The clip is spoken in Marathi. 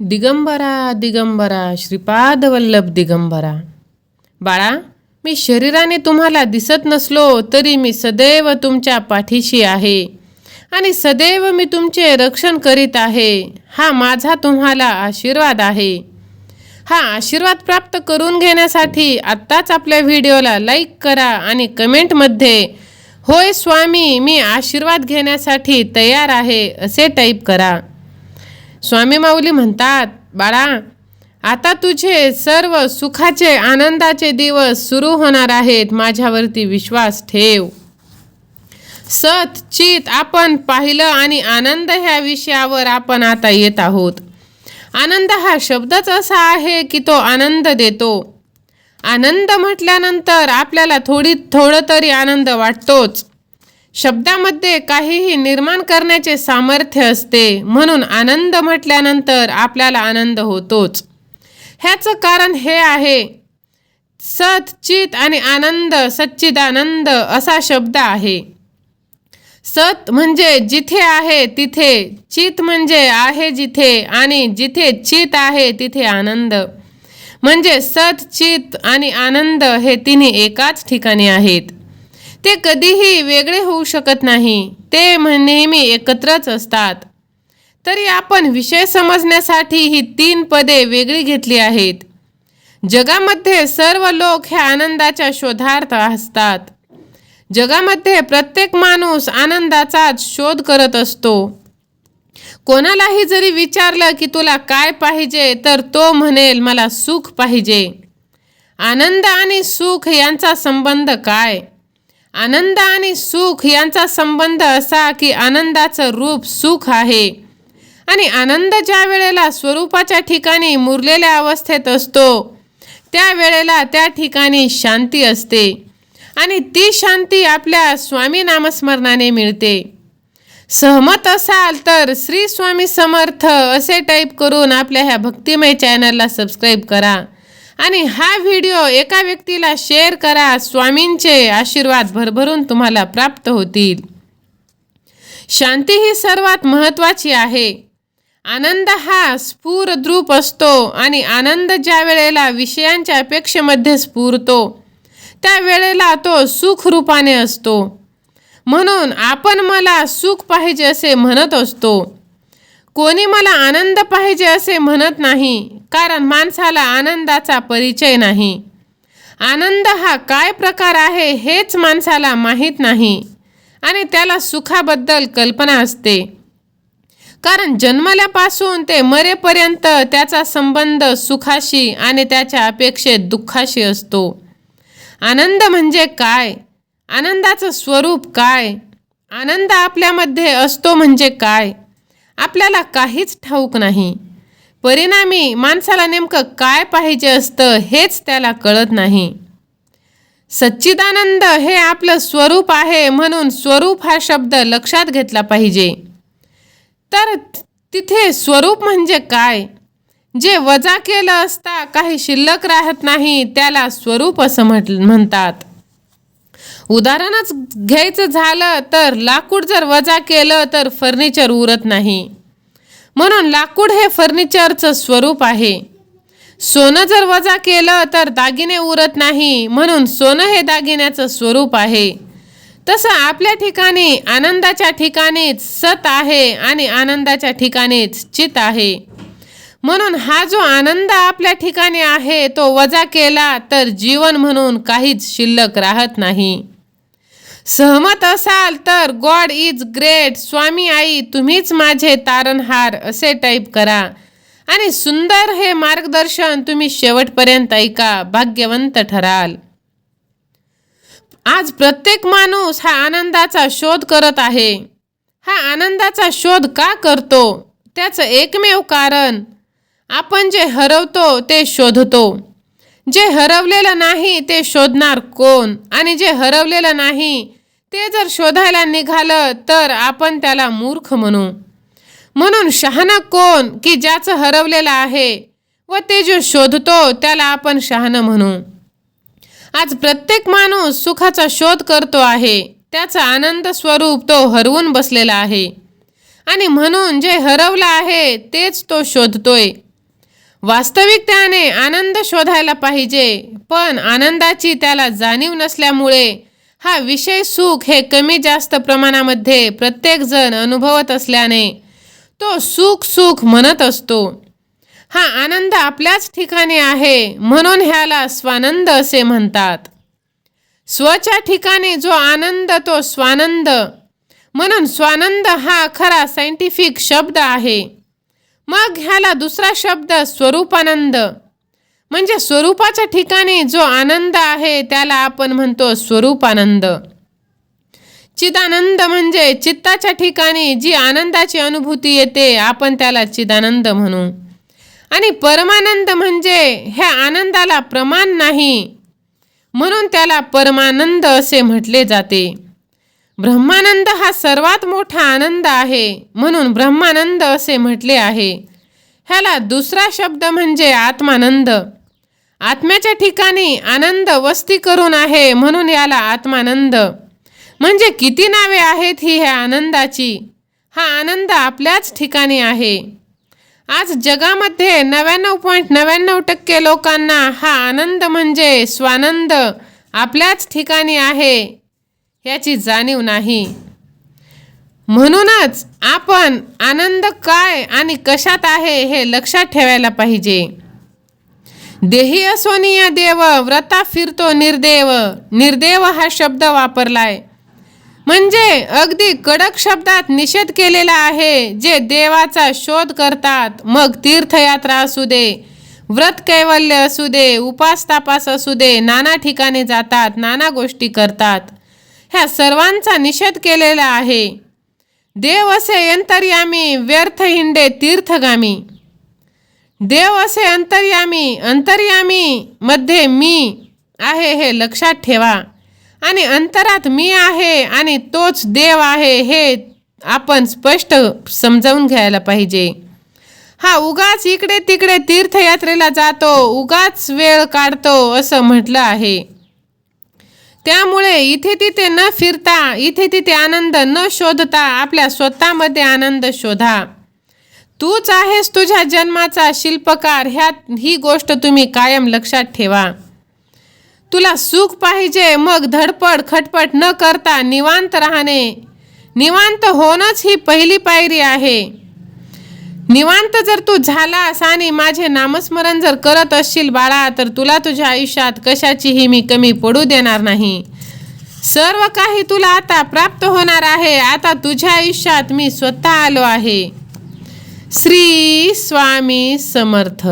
दिगंबरा दिगंबरा श्रीपाद वल्लभ दिगंबरा. बाळा मी शरीराने तुम्हाला दिसत नसलो तरी मी सदैव तुमच्या पाठीशी आहे आणि सदैव मी तुमचे रक्षण करीत आहे. हा माझा तुम्हाला आशीर्वाद आहे. हा आशीर्वाद प्राप्त करून घेण्यासाठी आत्ताच आपल्या व्हिडिओला लाईक करा आणि कमेंटमध्ये होय स्वामी मी आशीर्वाद घेण्यासाठी तयार आहे असे टाईप करा. स्वामी माऊली म्हणतात बाळा आता तुझे सर्व सुखाचे आनंदाचे दिवस सुरू होणार आहेत. माझ्यावरती विश्वास ठेव. सत चित आपण पाहिलं आणि आनंद ह्या विषयावर आपण आता येत आहोत. आनंद हा शब्दच असा आहे की तो आनंद देतो. आनंद म्हटल्यानंतर आपल्याला थोडी थोडं तरी आनंद वाटतोच. शब्दामध्ये काहीही निर्माण करण्याचे सामर्थ्य असते म्हणून आनंद म्हटल्यानंतर आपल्याला आनंद होतोच. ह्याचं कारण हे आहे सत चित आणि आनंद सच्चिदानंद असा शब्द आहे. सत म्हणजे जिथे आहे तिथे चित म्हणजे आहे जिथे आणि जिथे चित आहे तिथे आनंद. म्हणजे सत चित आणि आनंद हे तिन्ही एकाच ठिकाणी आहेत. ते कधीही वेगळे होऊ शकत नाही. ते नेहमी एकत्रच असतात. तरी आपण विषय समजण्यासाठी ही तीन पदे वेगळी घेतली आहेत. जगामध्ये सर्व लोक ह्या आनंदाच्या शोधार्थ असतात. जगामध्ये प्रत्येक माणूस आनंदाचाच शोध करत असतो. कोणालाही जरी विचारलं की तुला काय पाहिजे तर तो म्हणेल मला सुख पाहिजे. आनंद आणि सुख यांचा संबंध काय? आनंद आणि सुख यांचा संबंध असा की आनंदाचं रूप सुख आहे. आणि आनंद ज्या वेळेला स्वरूपाच्या ठिकाणी मुरलेल्या अवस्थेत असतो त्या वेळेला त्या ठिकाणी शांती असते. आणि ती शांती आपल्या स्वामी नामस्मरणाने मिळते. सहमत असाल तर श्री स्वामी समर्थ असे टाईप करून आपल्या ह्या भक्तिमय चॅनलला सबस्क्राईब करा. आणि हा व्हिडिओ एका व्यक्तीला शेअर करा. स्वामींचे आशीर्वाद भरभरून तुम्हाला प्राप्त होतील. शांती ही सर्वात महत्त्वाची आहे. आनंद हा स्फूरद्रूप असतो आणि आनंद ज्या वेळेला विषयांच्या अपेक्षेमध्ये स्फुरतो त्या वेळेला तो सुख रूपाने असतो. म्हणून आपण मला सुख पाहिजे असे म्हणत असतो. कोणी मला आनंद पाहिजे असे म्हणत नाही कारण माणसाला आनंदाचा परिचय नाही. आनंद हा काय प्रकार आहे हेच माणसाला माहीत नाही आणि त्याला सुखाबद्दल कल्पना असते. कारण जन्मल्यापासून ते मरेपर्यंत त्याचा संबंध सुखाशी आणि त्याच्या अपेक्षेत दुःखाशी असतो. आनंद म्हणजे काय? आनंदाचं स्वरूप काय? आनंद आपल्यामध्ये असतो म्हणजे काय? आपल्याला काहीच ठाऊक नाही. परिणामी माणसाला नेमकं काय पाहिजे असतं हेच त्याला कळत नाही. सच्चिदानंद हे आपलं स्वरूप आहे म्हणून स्वरूप हा शब्द लक्षात घेतला पाहिजे. तर तिथे स्वरूप म्हणजे काय? जे वजा केलं असता काही शिल्लक राहत नाही त्याला स्वरूप असं म्हट म्हणतात. उदाहरणच घ्यायचं झालं तर लाकूड जर वजा केलं तर फर्निचर उरत नाही. म्हणून लाकूड हे फर्निचरचं स्वरूप आहे. सोनं जर वजा केलं तर दागिने उरत नाही म्हणून सोनं हे दागिन्याचं स्वरूप आहे. तसं आपल्या ठिकाणी आनंदाच्या ठिकाणीच सत आहे आणि आनंदाच्या ठिकाणीच चित आहे. म्हणून हा जो आनंद आपल्या ठिकाणी आहे तो वजा केला तर जीवन म्हणून काहीच शिल्लक राहत नाही. सहमत असाल तर गॉड इज ग्रेट स्वामी आई तुम्हीच माझे तारणहार असे टाईप करा. आणि सुंदर हे मार्गदर्शन तुम्ही शेवटपर्यंत ऐका भाग्यवंत ठराल. आज प्रत्येक माणूस हा आनंदाचा शोध करत आहे. हा आनंदाचा शोध का करतो? त्याचं एकमेव कारण आपण जे हरवतो ते शोधतो. जे हरवलेलं नाही ते शोधणार कोण? आणि जे हरवलेलं नाही ते जर शोधायला निघालं तर आपण त्याला मूर्ख म्हणू. म्हणून शहाणा कोण की ज्याचं हरवलेलं आहे व ते जो शोधतो त्याला आपण शहाणं म्हणू. आज प्रत्येक माणूस सुखाचा शोध करतो आहे. त्याचा आनंद स्वरूप तो हरवून बसलेला आहे. आणि म्हणून जे हरवलं आहे तेच तो शोधतोय. वास्तविक आनंद शोधायला पाहिजे पण आनंदाची त्याला जाणीव नसल्यामुळे हा विषय सुख हे कमी जास्त प्रमाणामध्ये प्रत्येकजण अनुभवत असल्याने तो सुख सुख म्हणत असतो. हा आनंद आपल्याच ठिकाणी आहे म्हणून ह्याला स्वानंद असे म्हणतात. स्वच्या ठिकाणी जो आनंद तो स्वानंद. म्हणून स्वानंद हा खरा सायंटिफिक शब्द आहे. मग ह्याला दुसरा शब्द स्वरूपानंद. म्हणजे स्वरूपाच्या ठिकाणी जो आनंद आहे त्याला आपण म्हणतो स्वरूपानंद. चिदानंद म्हणजे चित्ताच्या ठिकाणी जी आनंदाची अनुभूती येते आपण त्याला चिदानंद म्हणू. आणि परमानंद म्हणजे ह्या आनंदाला प्रमाण नाही म्हणून त्याला परमानंद असे म्हटले जाते. ब्रह्मानंद हा सर्वात मोठा आनंद आहे म्हणून ब्रह्मानंद असे म्हटले आहे. ह्याला दुसरा शब्द म्हणजे आत्मानंद. आत्म्याच्या ठिकाणी आनंद वस्ती करून आहे म्हणून याला आत्मानंद. म्हणजे किती नावे आहेत ही ह्या आनंदाची? हा आनंद आपल्याच ठिकाणी आहे. आज जगामध्ये नव्याण्णव पॉईंट नव्याण्णव टक्के लोकांना हा आनंद म्हणजे स्वानंद आपल्याच ठिकाणी आहे याची जाणीव नाही. म्हणूनच आपण आनंद काय आणि कशात आहे हे लक्षात ठेवायला पाहिजे. देही असोनिया देव व्रता फिरतो निर्देव. निर्देव हा शब्द वापरलाय. म्हणजे अगदी कडक शब्दात निषेध केलेला आहे जे देवाचा शोध करतात. मग तीर्थयात्रा असू दे व्रत कैवल्य असू दे उपास तापास असू दे नाना ठिकाणी जातात नाना गोष्टी करतात. ह्या सर्वांचा निषेध केलेला आहे. देव असे अंतर्यामी व्यर्थ हिंडे तीर्थगामी. देव असे अंतर्यामी अंतर्यामी मध्ये मी आहे हे लक्षात ठेवा. आणि अंतरात मी आहे आणि तोच देव आहे हे आपण स्पष्ट समजावून घ्यायला पाहिजे. हा उगाच इकडे तिकडे तीर्थयात्रेला जातो उगाच वेळ काढतो असं म्हटलं आहे. त्यामुळे इथे तिथे न फिरता इथे तिथे आनंद न शोधता आपल्या स्वतःमध्ये आनंद शोधा. तूच आहेस तुझ्या जन्माचा शिल्पकार. ह्यात ही गोष्ट तुम्ही कायम लक्षात ठेवा. तुला सुख पाहिजे मग धडपड खटपट न करता निवांत राहणे. निवांत होणंच ही पहिली पायरी आहे. निवांत जर तू झालास आणि माझे नामस्मरण जर करत असशील बाळा तर तुला तुझ्या आयुष्यात कशाचीही मी कमी पडू देणार नाही. सर्व काही तुला आता प्राप्त होणार आहे. आता तुझ्या आयुष्यात मी स्वतः आलो आहे. श्री स्वामी समर्थ.